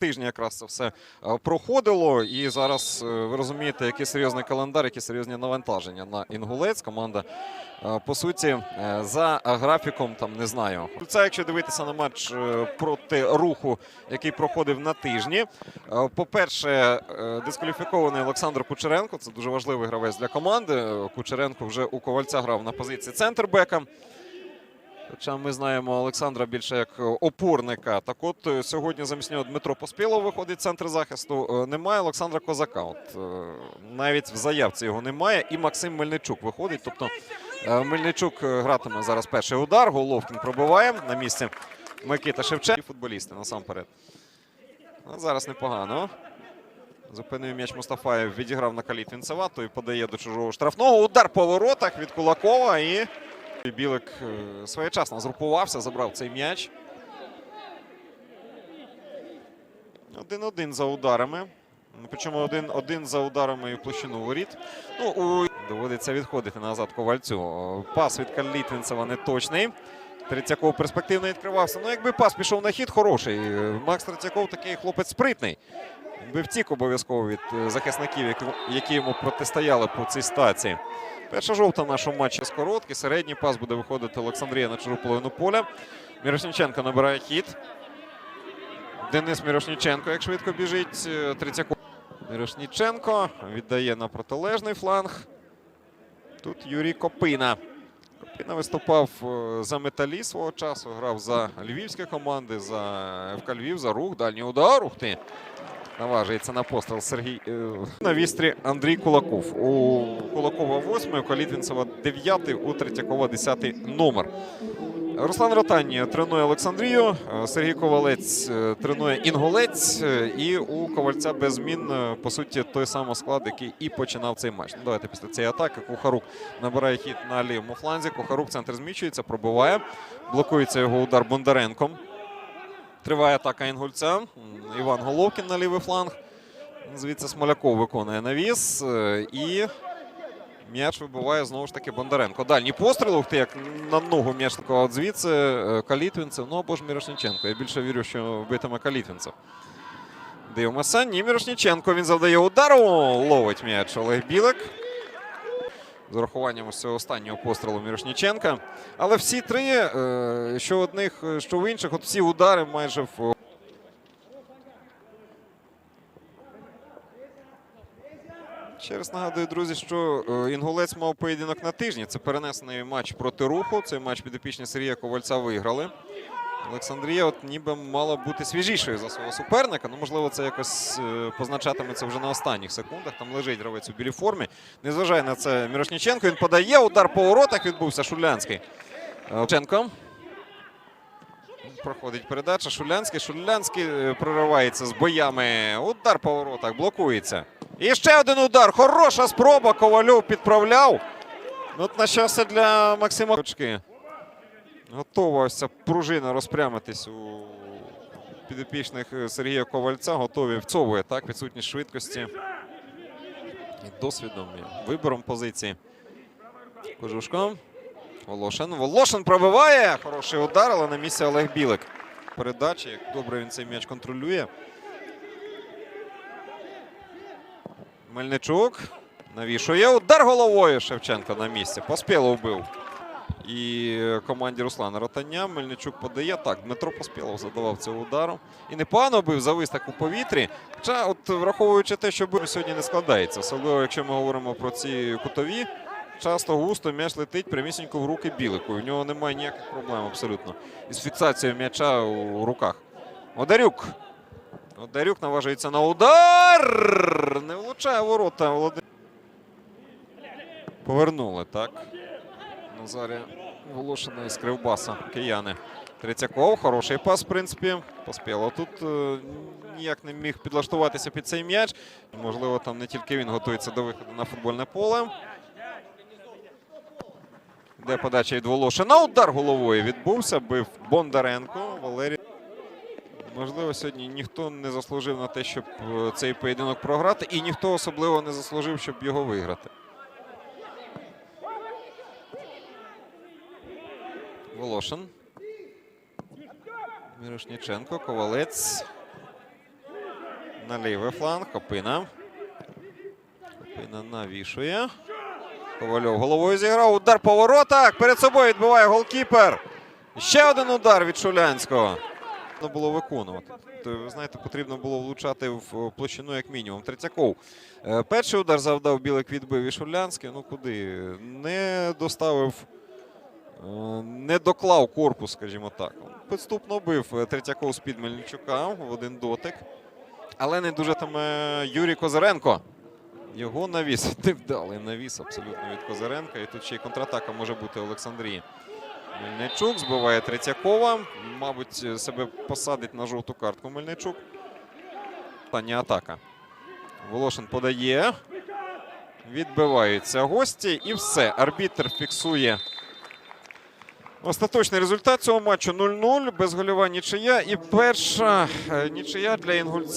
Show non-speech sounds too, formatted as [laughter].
тижні якраз це все е, проходило. І зараз е, ви розумієте, який серйозний календар, які серйозні навантаження на інгулець. Команда е, по суті за графіком там не знаю. Це якщо дивитися на матч проти руху, який проходив на тижні. По-перше, дискваліфікований Олександр Кучеренко. Це дуже важливий гравець для команди. Кучеренко вже у ковальця грав на позиції центрбека. Хоча ми знаємо Олександра більше як опорника. Так от е, сьогодні замість нього Дмитро Поспілов виходить центр захисту. Е, Немає Олександра Козака. От е, навіть в заявці його немає. І Максим Мельничук виходить. Тобто Мельничук гратиме зараз перший удар. Головкін пробиває на місці Микита Шевченко. І футболісти насамперед. А зараз непогано. Зупинив м'яч Мустафаєв, відіграв на Калітвінцева, той подає до чужого штрафного. Удар по воротах від Кулакова і Білик е, своєчасно згрупувався, забрав цей м'яч. Один-один за ударами. Причому один, один за ударами і в площину воріт. Ну, у... Доводиться відходити назад ковальцю. Пас від Калітвінцева не точний. Третьяков перспективно відкривався. Ну, якби пас пішов на хід, хороший. Макс Третьяков такий хлопець спритний. Якби втік обов'язково від е, захисників, які, йому протистояли по цій стації. Перша жовта в нашому матчі з короткий. Середній пас буде виходити Олександрія на чужу половину поля. Мірошніченко набирає хід. Денис Мірошніченко, як швидко біжить. е, Мірошніченко віддає на протилежний фланг. Тут Юрій Копина. Копина виступав е, за металі свого часу, грав за львівські команди, за ФК Львів, за рух, дальній удар. Ух ти! Наважується на постріл Сергій е, на вістрі Андрій Кулаков. У Кулакова 8, у Калітвінцева 9, у Третьякова 10 номер. Руслан Ротань тренує Олександрію, е, Сергій Ковалець е, тренує Інгулець. е, І у Ковальця без змін, по суті, той самий склад, який і починав цей матч. Ну, давайте після цієї атаки Кухарук набирає хід на лівому фланзі. Кухарук центр зміщується, пробиває. Блокується його удар Бондаренком. Триває атака Інгульця. Іван Головкін на лівий фланг. Звідси Смоляков виконує навіс. е, І м'яч вибиває знову ж таки Бондаренко. Дальній постріл, ух ти, як на ногу м'яч такого звідси. е, Калітвінцев, ну або ж Мірошниченко. Я більше вірю, що битиме Калітвінцев. Дивимося. Ні, Мірошниченко. Він завдає удару. Ловить м'яч Олег Білик. З урахуванням ось цього останнього пострілу Мірошніченка. Але всі три, е, що одних, е, що в інших, от всі удари майже в. Ще раз нагадую, друзі, що е, Інгулець мав поєдинок на тижні. Це перенесений матч проти руху. Цей матч підопічні Сергія Ковальця виграли. Олександрія от ніби мала бути свіжішою за свого суперника. Ну, можливо, це якось е, позначатиметься вже на останніх секундах. Там лежить гравець у білій формі. Незважає на це Мірошніченко. Він подає. Удар по воротах відбувся Шулянський. Е, Проходить передача. Шулянський. Шулянський е, проривається з боями. Удар по воротах. Блокується. І ще один удар. Хороша спроба. Ковальов підправляв. Ну, От на щастя для Максима Очки. Готова ось ця пружина розпрямитись у підопічних е, Сергія Ковальця. Готові вцовує так, відсутність швидкості і досвідом, і вибором позиції. Кожушко. Волошин. Волошин пробиває. Хороший удар, але на місці Олег Білик. Передача, як добре він цей м'яч контролює. Мельничук навішує удар головою Шевченка на місці. Поспіло вбив. І команді Руслана Ротання Мельничук подає. Так, Дмитро Поспілов задавав цього удару. І непогано бив завис так у повітрі. Хоча, от враховуючи те, що бив сьогодні не складається. Особливо, якщо ми говоримо про ці кутові. Часто густо м'яч летить прямісінько в руки білику. У нього немає ніяких проблем абсолютно. Із фіксацією м'яча у руках. Одарюк. Одарюк наважується на удар. Не влучає ворота. Володимир. Повернули, так. Назарія Волошина із Кривбаса. Кияни. Третьяков. Хороший пас, в принципі. Поспіло. Тут е, ніяк не міг підлаштуватися під цей м'яч. Можливо, там не тільки він готується до виходу на футбольне поле. Де подача від Волошина. Удар головою відбувся. Бив Бондаренко. Валерій. Можливо, сьогодні ніхто не заслужив на те, щоб е, цей поєдинок програти, і ніхто особливо не заслужив, щоб його виграти. Волошин. Мірошніченко, Ковалець. на лівий фланг. Копина. Копина навішує. Ковальов головою зіграв. Удар по воротах. Перед собою відбиває голкіпер. Ще один удар від Шулянського. Було виконувати. Ви знаєте, потрібно було влучати в площину як мінімум. Третьяков. Е, Перший удар завдав Білик відбив і Шулянський. Ну куди? Не доставив, е, не доклав корпус, скажімо так. Підступно бив е, Третьяков з-під Мельничука в один дотик. Але не дуже там е, Юрій Козиренко. Його навіс. [laughs] Невдалий навіс абсолютно від Козиренка. І тут ще й контратака може бути Олександрії. Мельничук збиває Третьякова. Мабуть, себе посадить на жовту картку Мельничук. Остання атака. Волошин подає. Відбиваються гості. І все. Арбітр фіксує остаточний результат цього матчу 0-0. Безгольова нічия. І перша е, нічия для інгульців.